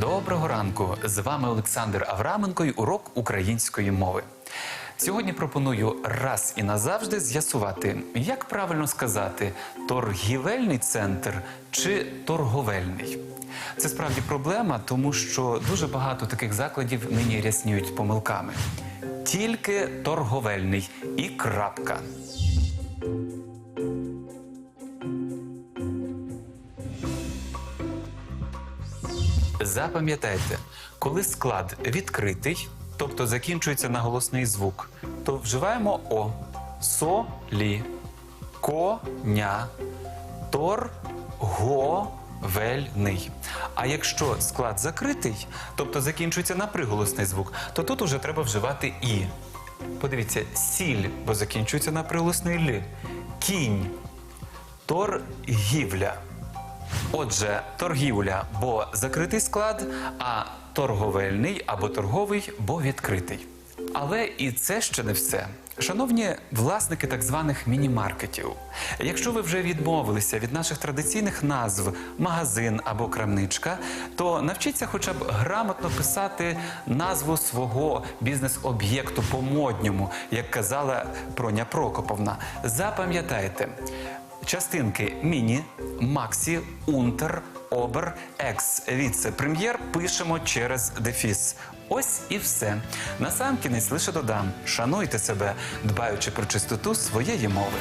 Доброго ранку! З вами Олександр Авраменко і урок української мови. Сьогодні пропоную раз і назавжди з'ясувати, як правильно сказати торгівельний центр чи торговельний. Це справді проблема, тому що дуже багато таких закладів нині рясніють помилками. Тільки торговельний і крапка. Запам'ятайте, коли склад відкритий, тобто закінчується на голосний звук, то вживаємо о солі, коня, торговельний. А якщо склад закритий, тобто закінчується на приголосний звук, то тут уже треба вживати і. Подивіться, сіль, бо закінчується на приголосний лі, кінь, торгівля. Отже, торгівля, бо закритий склад, а торговельний або торговий, бо відкритий. Але і це ще не все. Шановні власники так званих міні-маркетів, якщо ви вже відмовилися від наших традиційних назв магазин або крамничка, то навчіться хоча б грамотно писати назву свого бізнес-об'єкту по-модньому, як казала Проня Прокоповна. Запам'ятайте, Частинки міні, максі, унтер, обер, екс, віце-прем'єр пишемо через дефіс. Ось і все. Насамкінець лише додам: шануйте себе, дбаючи про чистоту своєї мови.